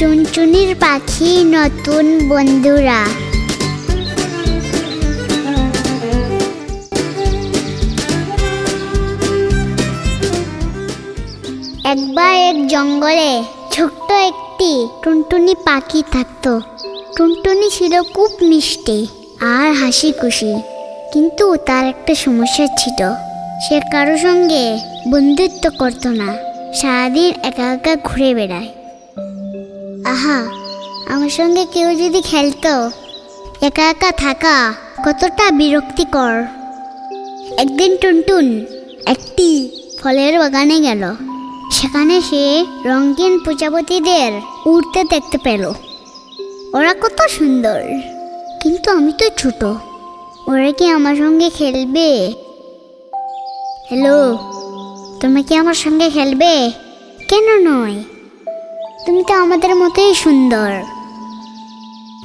চুনচুনির পাখি নতুন বন্ধুরা। একবার এক জঙ্গলে ছোট্ট একটি টুনটুনি পাখি থাকতো। টুনটুনি ছিল খুব মিষ্টি আর হাসি খুশি কিন্তু তার একটা সমস্যা ছিল। সে কারও সঙ্গে বন্ধুত্ব করতো না। সারাদিন একা একা ঘুরে বেড়ায়। আহা আমার সঙ্গে কেউ যদি খেলতো, একা একা থাকা কতটা বিরক্তিকর। একদিন টুনটুন একটি ফলের বাগানে গেল। সেখানে সে রঙিন প্রজাপতিদের উড়তে দেখতে পেল। ওরা কত সুন্দর, কিন্তু আমি তো ছোট। ওরা কি আমার সঙ্গে খেলবে? হ্যালো তুমি কি আমার সঙ্গে খেলবে? কেন নয়? তুমি তো আমাদের মতোই সুন্দর।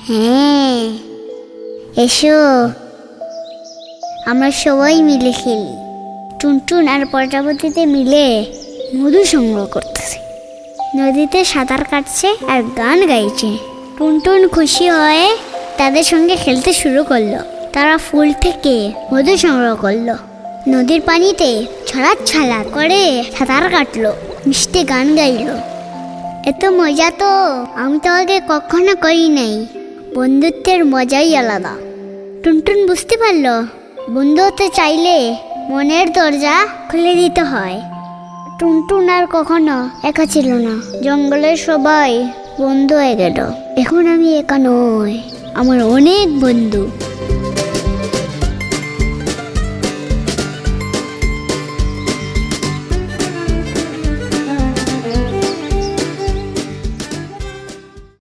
হ্যাঁ এসো। আমরা সবাই মিলে খেলি। টুনটুন আর প্রজাপতিতে মিলে মধু সংগ্রহ করতেছে। নদীতে সাঁতার কাটছে আর গান গাইছে। টুনটুন খুশি হয়ে তাদের সঙ্গে খেলতে শুরু করল। তারা ফুল থেকে মধু সংগ্রহ করল। নদীর পানিতে ছড়াত ছড়া করে সাঁতার কাটলো, মিষ্টি গান গাইলো। এত মজা তো আমি তো আগে কখনো করি নাই। বন্ধুত্বের মজাই আলাদা। টুনটুন, বুঝতে পারল? বন্ধু হতে চাইলে মনের দরজা খুলে দিতে হয়। টুনটুন আর কখনো একা ছিল না। জঙ্গলের সবাই বন্ধু হয়ে গেল। এখন আমি একা নই, আমার অনেক বন্ধু।